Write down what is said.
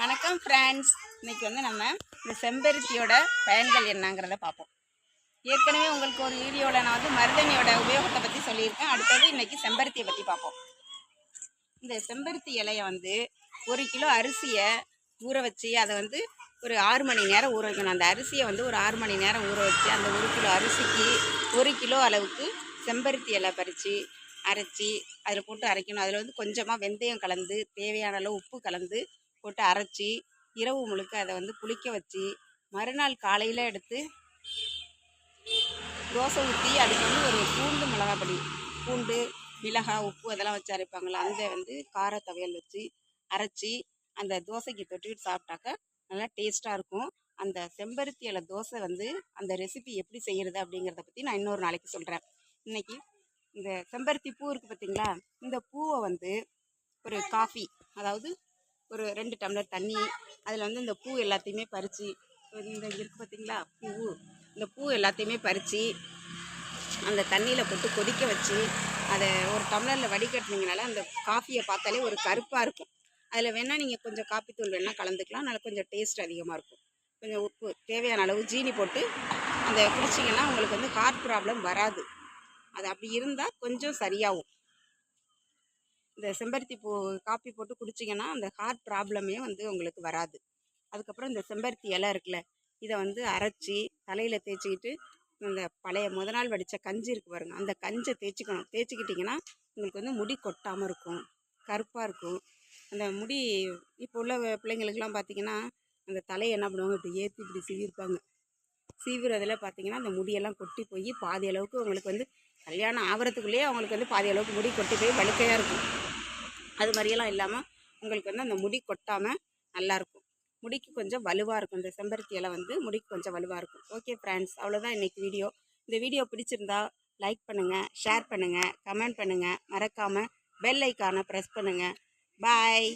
வணக்கம் ஃப்ரெண்ட்ஸ் இன்றைக்கி வந்து நம்ம இந்த செம்பருத்தியோட பயன்கள் என்னங்கிறத பார்ப்போம். ஏற்கனவே உங்களுக்கு ஒரு வீடியோவில் நான் வந்து மருதணியோட உபயோகத்தை பற்றி சொல்லியிருக்கேன். அடுத்தது இன்றைக்கி செம்பருத்தியை பற்றி பார்ப்போம். இந்த செம்பருத்தி இலையை வந்து ஒரு கிலோ அரிசியை ஊற வச்சு அதை வந்து ஒரு ஆறு மணி நேரம் ஊற வைக்கணும். அந்த அரிசியை வந்து ஒரு ஆறு மணி நேரம் ஊற வச்சு அந்த ஒரு கிலோ அரிசிக்கு ஒரு கிலோ அளவுக்கு செம்பருத்தி இலை பறித்து அரைச்சி அதில் போட்டு அரைக்கணும். அதில் வந்து கொஞ்சமாக வெந்தயம் கலந்து தேவையான அளவு உப்பு கலந்து போட்டு அரைச்சி இரவு முழுக்க அதை வந்து புளிக்க வச்சு மறுநாள் காலையில் எடுத்து தோசை ஊற்றி அதுக்கு வந்து ஒரு பூண்டு மிளகாய் பொடி பூண்டு மிளகாய் உப்பு அதெல்லாம் வச்சு அரைப்பாங்களா அந்த வந்து கார துவையல் வச்சு அரைச்சி அந்த தோசைக்கு தொட்டுக்கிட்டு சாப்பிட்டாக்க நல்லா டேஸ்ட்டாக இருக்கும். அந்த செம்பருத்தி இலை தோசை வந்து அந்த ரெசிபி எப்படி செய்கிறது அப்படிங்கிறத பற்றி நான் இன்னொரு நாளைக்கு சொல்கிறேன் இன்னைக்கு இந்த செம்பருத்தி பூ இருக்குது பார்த்தீங்களா இந்த பூவை வந்து ஒரு காஃபி அதாவது ஒரு ரெண்டு டம்ளர் தண்ணி அதில் வந்து இந்த பூ எல்லாத்தையுமே பறித்து இந்த இருக்குது பார்த்தீங்களா பூ இந்த பூ எல்லாத்தையுமே பறித்து அந்த தண்ணியில் போட்டு கொதிக்க வச்சு அதை ஒரு டம்ளரில் வடிகட்டினீங்கனால அந்த காஃபியை பார்த்தாலே ஒரு கருப்பாக இருக்கும். அதில் வேணால் நீங்கள் கொஞ்சம் காப்பித்தூள் வேணால் கலந்துக்கலாம் நல்லா கொஞ்சம் டேஸ்ட் அதிகமாக இருக்கும். கொஞ்சம் உப்பு தேவையான அளவு ஜீனி போட்டு அந்த குடிச்சிங்கன்னா உங்களுக்கு வந்து ஹார்ட் ப்ராப்ளம் வராது. அது அப்படி இருந்தால் கொஞ்சம் சரியாகும். இந்த செம்பருத்தி பூ காப்பி போட்டு குடிச்சிங்கன்னா அந்த ஹார்ட் ப்ராப்ளமே வந்து உங்களுக்கு வராது. அதுக்கப்புறம் இந்த செம்பருத்தி இலை இருக்குல்ல இதை வந்து அரைச்சி தலையில் தேய்ச்சிக்கிட்டு இந்த பழைய முத நாள் வடித்த கஞ்சி இருக்கு பாருங்கள் அந்த கஞ்சை தேய்ச்சிக்கணும். தேய்ச்சிக்கிட்டிங்கன்னா உங்களுக்கு வந்து முடி கொட்டாமல் இருக்கும் கருப்பாக இருக்கும். அந்த முடி இப்போ உள்ள பிள்ளைங்களுக்கெல்லாம் பார்த்தீங்கன்னா அந்த தலையை என்ன பண்ணுவாங்க இப்படி ஏற்றி இப்படி சீவிருப்பாங்க. சீவுறதுல பார்த்தீங்கன்னா அந்த முடியெல்லாம் கொட்டி போய் பாதி அளவுக்கு உங்களுக்கு வந்து கல்யாணம் ஆகிறதுக்குள்ளேயே அவங்களுக்கு வந்து பாதி அளவுக்கு முடி கொட்டி போய் வழுக்கையாக இருக்கும். அது மாதிரியெல்லாம் இல்லாமல் உங்களுக்கு வந்து அந்த முடி கொட்டாமல் நல்லாயிருக்கும் முடிக்கு கொஞ்சம் வலுவாக இருக்கும். இந்த செம்பருத்தி இலை வந்து முடிக்கு கொஞ்சம் வலுவாக இருக்கும். ஓகே ஃப்ரெண்ட்ஸ் அவ்வளோதான் இன்றைக்கி வீடியோ இந்த வீடியோ பிடிச்சிருந்தா லைக் பண்ணுங்கள் ஷேர் பண்ணுங்கள் கமெண்ட் பண்ணுங்கள் மறக்காமல் பெல் ஐக்கானை ப்ரெஸ் பண்ணுங்கள் பாய்